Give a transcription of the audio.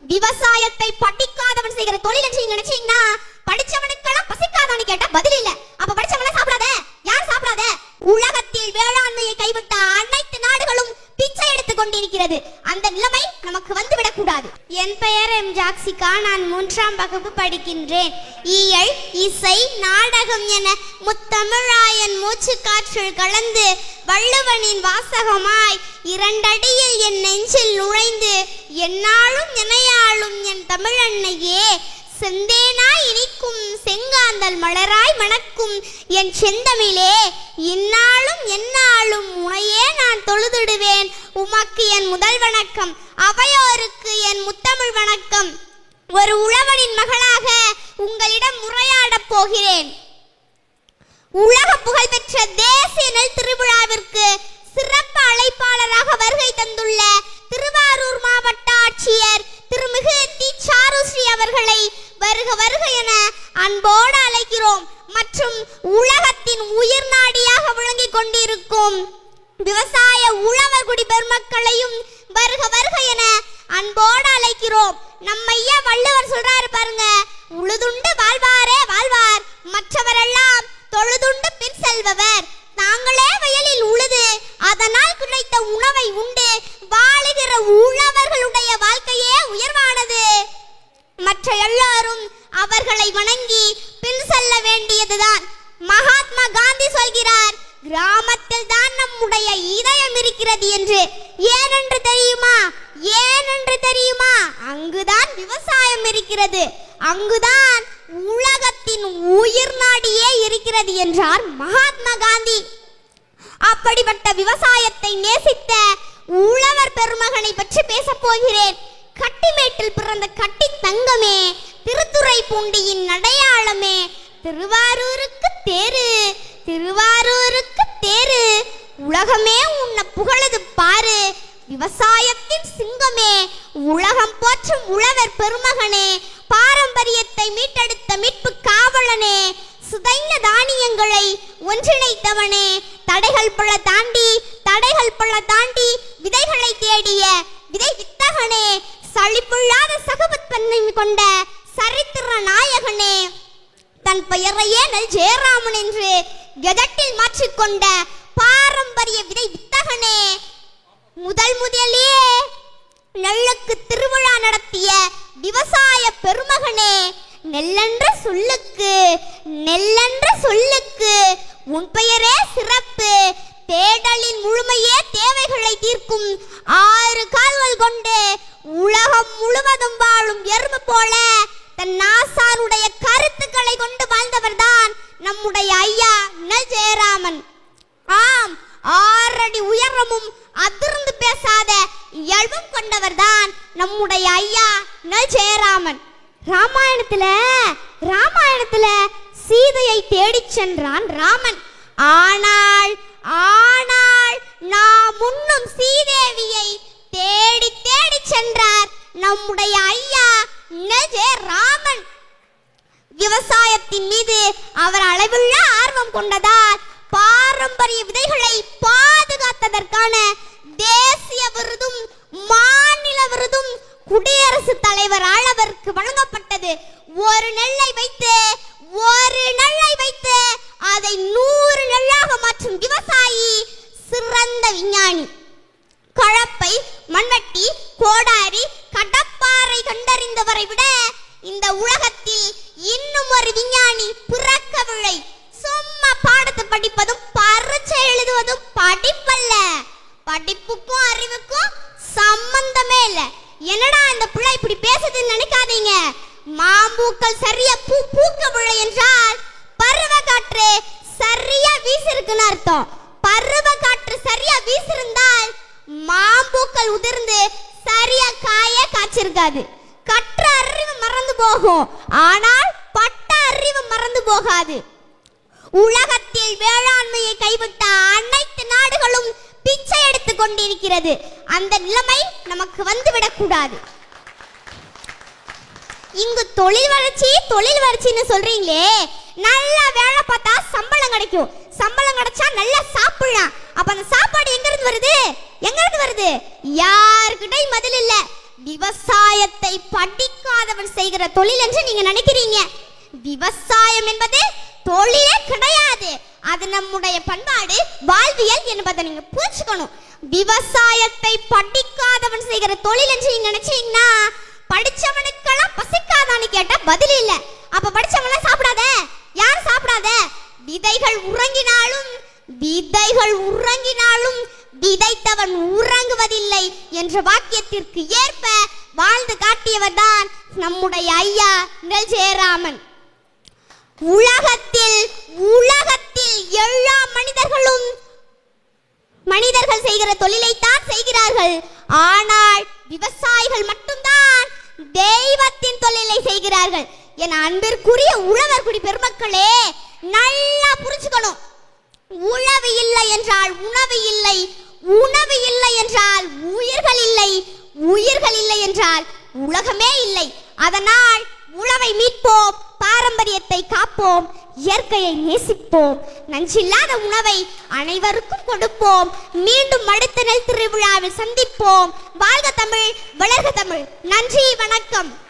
விவசாயத்தை படிக்காதவன் செய்கிற தொழில் என்று நீங்க நினைச்சீங்கன்னா படிச்சவனுக்கெல்லாம் பசிக்காதான்னு கேட்டா பதில் இல்ல. அப்ப படிச்சவன சாப்பிடாத. யார் சாப்பிடாத? உலகத்தில் வேளாண்மையை கைவிட்ட அனைத்து நாடுகளும் பிச்சை எடுத்துக் கொண்டிருக்கிறது. அந்த நிலைமை நமக்கு வந்துவிடக் கூடாது. என் பெயர் எம். ஜாக்சிகா. நான் மூன்றாம் வகுப்பு படிக்கின்றேன். இயல் இசை நாடகம் என முத்தமிழாயன் மூச்சு காற்றில் கலந்து வள்ளுவனின் வாசகமாய் இரண்டடியில் என் நெஞ்சில் நுழைந்து என்னாலும் எனையாளும் என் தமிழன்னையே செந்தேனாய் இனிக்கும் செங்காந்தல் மலராய் மணக்கும் என் செந்தமிழே. இந்நாளும் எந்நாளும் உனையே நான் தொழுதிடுவேன். உமக்கு என் முதல் வணக்கம். அவையோருக்கு என் முத்தமிழ் வணக்கம். ஒரு உழவனின் மகளாக உங்களிடம் முறையாடப் போகிறேன் உலக புகழ்பெற்ற தேசிய நெல் திருவிழாவிற்கு சிறப்பு அழைப்பாளராக வருகை தந்துள்ள திருவாரூர் மாவட்ட ஆட்சியர் திருமிகு தி சாருஸ்ரீ அவர்களை வருக வருக என அன்போடு அழைக்கிறோம். மற்றும் உலகத்தின் உயிர் நாடியாக விளங்கிக் கொண்டிருக்கும் விவசாய உழவர் குடி பெருமக்களையும் வருக வருக என அன்போடு அழைக்கிறோம். நம்ம ஐயா வள்ளுவர் சொல்றாரு பாருங்க உழுதுண்டு வாழ்வாரே வாழ்வார் மற்றவரெல்லாம் தொழுதுண்டு பின் செல்பவர். நாங்களே வயலில் உழுது அதனால் கிடைத்த உணவை உண்டு. வாழுகிற உழவர்களுடைய வாழ்க்கையே உயர்வானது. மற்ற எல்லா அவர்களை வணங்கி பின் செல்ல வேண்டியதுதான். மகாத்மா காந்தி சொல்கிறார் கிராமத்தில் தான் நம்முடைய இதயம் இருக்கிறது என்று. ஏனென்று தெரியுமா? ஏனென்று தெரியுமா? அங்குதான் விவசாயம் இருக்கிறது. அங்குதான் உலகத்தின் உயிர் நாடியே இருக்கிறது என்றார் மகாத்மா காந்தி. அப்படிப்பட்ட விவசாயத்தை நேசித்த உழவர் பெருமகனை பற்றி பேசப் போகிறேன். கட்டிமேட்டில் பிறந்த கட்டி தங்கமே திருத்துறை பூண்டியின் அடையாளமே. திருவாரூருக்கு தேரு திருவாரூருக்கு தேரு. உலகமே உன்னை புகழது பாரு. விவசாயத்தின் சிங்கமே. உலகம் போற்றும் உழவர் பெருமகனே. பாரம்பரியத்தை மீட்டெடுத்த மீட்பு காவலனே. சுதைந்த தானியங்களை ஒன்றிணைத்தவனே. தடைகள் பல தாண்டி தடைகள் பல தாண்டி விதைகளை தேடிய விதை வித்தகனே. சளிப்புள்ளாத சகபத்தன்மை கொண்ட சரித்திர நாயகனே தன் பெயரையே நல் ஜெயராமன் என்று கெதட்டில் மாற்றிக்கொண்ட பாரம்பரிய விதை வித்தகனே முதல் முதலே நெல்லுக்கு திருவிழா நடத்திய விவசாய பெருமகனே நெல்லென்ற சொல்லுக்கு நெல்லென்ற சொல்லுக்கு உன் பெயரே சிறப்பு. தேடலின் முழுமையே தேவைகளை தீர்க்கும் ஆறு கால்கள் கொண்டு உலகம் முழுவதும் வாழும் எறும்பு போல தன் நாசாருடைய கருத்துக்களை கொண்டு வாழ்ந்தவர்தான் நம்முடைய ஐயா நல் ஜெயராமன் ஆம் ஆறடி உயரமும் அதிர்ந்து பேசாத இயல்பும் கொண்டவர்தான் நம்முடைய ஐயா நல் ஜெயராமன். ராமாயணத்துல ராமாயணத்துல சீதையை தேடிச் சென்றான் ராமன். ஆனால் ஆனால் நாம் முன்னும் சீதேவியை தேடி தேடி சென்றார் நம்முடைய ஐயா நல் ராமன் விவசாயத்தின் மீது அவர் அளவுள்ள ஆர்வம் கொண்டதால் பாரம்பரிய விதைகளை அதற்கான தேசிய விருதும் மாநில விருதும் குடியரசுத் தலைவரால் அவருக்கு வழங்கப்பட்டது. ஒரு நெல்லை வைத்து ஒரு நெல்லை வைத்து அதை நூறு நெல்லாக மாற்றும் விவசாயி சிறந்த விஞ்ஞானி. கழப்பை மண்வெட்டி கோடாரி கடப்பாறை கண்டறிந்தவரை விட இந்த உலகத்தில் இன்னும் ஒரு விஞ்ஞானி பிறக்கவில்லை. சும்மா பாடத்தை படிப்பதும் பரீட்சை எழுதுவதும் படிப்பல்ல. படிப்புக்கும் அறிவுக்கும் சம்பந்தமே இல்ல. என்னடா இந்த பிள்ளை இப்படி பேசுதுன்னு நினைக்காதீங்க. மாம்பூக்கள் சரியா பூ பூக்க பூக்கவில்லை என்றால் பருவ காற்று சரியா வீசிருக்குன்னு அர்த்தம். பருவ காற்று சரியா வீசிருந்தால் மாம்பூக்கள் உதிர்ந்து சரியா காய காய்ச்சிருக்காது. கற்ற அறிவு மறந்து போகும். ஆனால் பட்ட அறிவு மறந்து போகாது. உலகத்தில் வேளாண்மையை கைவிட்ட அனைத்து நாடுகளும் பிச்சை எடுத்துக் கொண்டிருக்கிறது. அந்த நிலைமை நமக்கு வந்துவிடக் கூடாது. இங்கு தொழில் வளர்ச்சி தொழில் வளர்ச்சின்னு சொல்றீங்களே. நல்லா வேலை பார்த்தா சம்பளம் கிடைக்கும். சம்பளம் கிடைச்சா நல்லா சாப்பிடலாம். அப்ப அந்த சாப்பாடு எங்க இருந்து வருது? எங்க இருந்து வருது? யாருக்கிட்டையும் பதில் இல்ல. விவசாயத்தை படிக்காதவன் செய்கிற தொழில் என்று நீங்க நினைக்கிறீங்க. விவசாயம் என்பது தொழிலே கிடையாது. அது நம்முடைய பண்பாடு வாழ்வியல் என்பதை நீங்க புரிஞ்சுக்கணும். விவசாயத்தை படிக்காதவன் செய்கிற தொழில் என்று நீங்க நினைச்சீங்கன்னா படிச்சவனுக்கெல்லாம் பசிக்காதான்னு கேட்டா பதில் இல்ல. அப்ப படிச்சவங்களாம் சாப்பிடாத? யார் சாப்பிடாத? விதைகள் உறங்கினாலும் விதைகள் உறங்கினாலும் விதைத்தவன் உறங்குவதில்லை என்ற வாக்கியத்திற்கு ஏற்ப வாழ்ந்து காட்டியவர் தான் நம்முடைய ஐயா நெல் ஜெயராமன் உலக உலகத்தில் எல்லா மனிதர்களும் மனிதர்கள் செய்கிற செய்கிறார்கள். ஆனால் விவசாயிகள் மட்டும்தான் தெய்வத்தின் தொழிலை செய்கிறார்கள். என் அன்பிற்குரிய உழவர் குடி பெருமக்களே நல்லா புரிஞ்சுக்கணும். உழவு இல்லை என்றால் உணவு இல்லை உணவு இல்லை என்றால் உயிர்கள் இல்லை உயிர்கள் இல்லை என்றால் உலகமே இல்லை. அதனால் உழவை மீட்போம் பாரம்பரியத்தை காப்போம் இயற்கையை நேசிப்போம். நஞ்சில்லாத உணவை அனைவருக்கும் கொடுப்போம். மீண்டும் அடுத்த நெல் திருவிழாவில் சந்திப்போம். வாழ்க தமிழ் வளர்க தமிழ். நன்றி வணக்கம்.